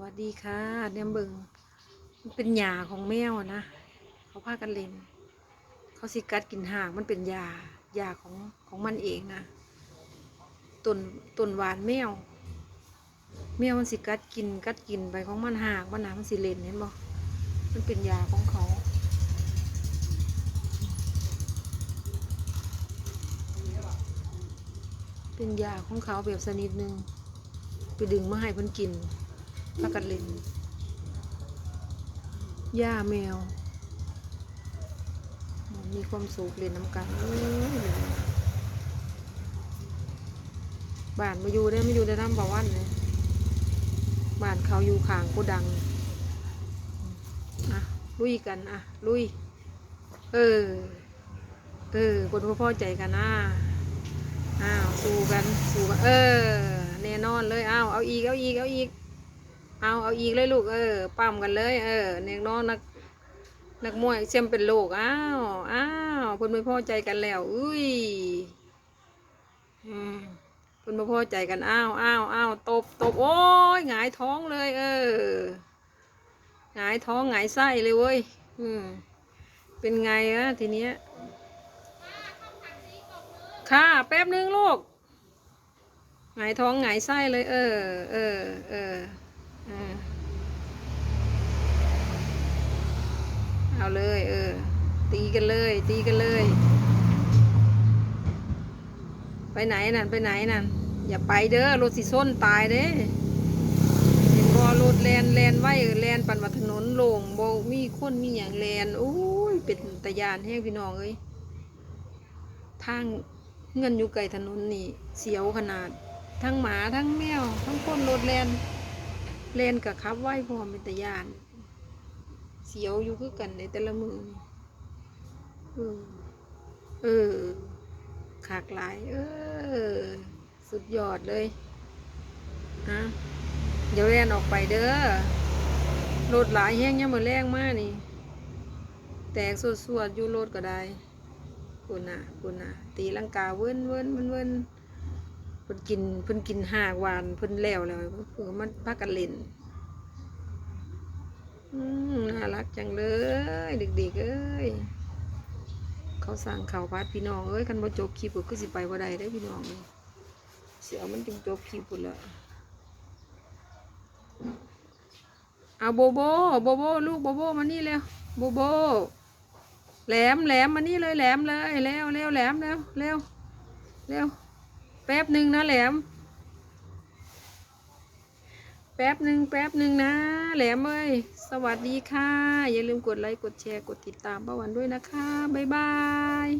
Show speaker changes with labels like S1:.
S1: วัสดีค่ะเนี่ยเบิงมันเป็นยาของแมวนะ เขาพากันเล่น เขาสิกัดกินหางมันเป็นยายาของของมันเองนะต้นต้นหวานแมว แมวมันสิกัดกินกัดกินไปของมันหากมันนะมันสิเล่นเห็นบ่มันเป็นยาของเขาเป็นยาของเขาแบบสนิดหนึ่งไปดึงมาให้เพิ่นกิน พากันเล่นย่าแมว มีความสุขเล่นน้ำกันบ้านมาอยู่ได้ไม่อยู่ได้น้ำบ่าวันเลยบ้านเขาอยู่ข้างโกดังอะลุยกันอะลุย เออ เออคนพ่อพ่อใจกันนะอ้าวสู้กันสู้กันเออ แน่นอนเลยอ้าวเอาอีกเอาอีกเอาอีก เอาเอาอีกเลยลูกเออปั้มกันเลย เออแน่นอนนักนักมวยเสียมเป็นโลกอ้าวอ้าวเพิ่นไม่พอใจกันแล้วอุ้ยอืมเพิ่นไม่พอใจกันอ้าวอ้าวอ้าวตบตบโอ้ยหงายท้องเลย เออหงายท้องหงายไส้เลยเว้ยอืมเป็นไงอะทีเนี้ยค่ะแป๊บนึงลูกหงายท้องหงายไส้เลย เออเออเออ เอาเลย เออ ตีกันเลย ตีกันเลย ไปไหนนั่นไปไหนนั่นอย่าไปเด้อรถสิส้นตายเด้เห็นบอรถแลนแลนไว้แลนปั่นมาถนนโล่งบ่มีคนมีอย่างแลนโอ้ยเป็นตะยานแห้งพี่น้องเอ้ยทางเงินอยู่ไกลถนนนี่ เสียวขนาด ทั้งหมาทั้งแมว ทั้งคนรถแลน แลนกับขับไว้พร้อมเป็นตะยาน เสียวอยู่คือกันในแต่ละมือนี่เออเออขากหลาย เออ สุดยอดเลยฮะเดี๋ยวแล่นออกไปเด้อรถหลายแห้งยังมือแรงมากนี่ แตกสวดสวดๆอยู่รถก็ได้คุณน่ะคุณน่ะ ตีลังกาเวิ้นเวิ้นเวิ้นเวิ้นเพิ่นกินเพิ่นกินหากวานเพิ่นแล้วแล้วเพิ่นมันพักกันเล่นน่ารักจังเลยเด็กๆเอ้ยเขาสั่งข่าวพัดพี่น้องเอ้ยคันบ่จบคลิปก็คือสิไปบ่ได้ได้พี่น้องเสียวมันจึงจบคลิปพุ่นละเอาโบโบโบโบลูกโบโบมานี่เร็วโบโบแหลมแหลมมานี่เลยแหลมเลยเร็วเร็วแหลมเร็วเร็วเร็ว แป๊บหนึ่งนะแหลม แป๊บหนึ่งแป๊บหนึ่งนะ แหลมเอ้ย สวัสดีค่ะ อย่าลืมกดไลค์ กดแชร์ กดติดตามป้าวันด้วยนะคะ บ๊ายบาย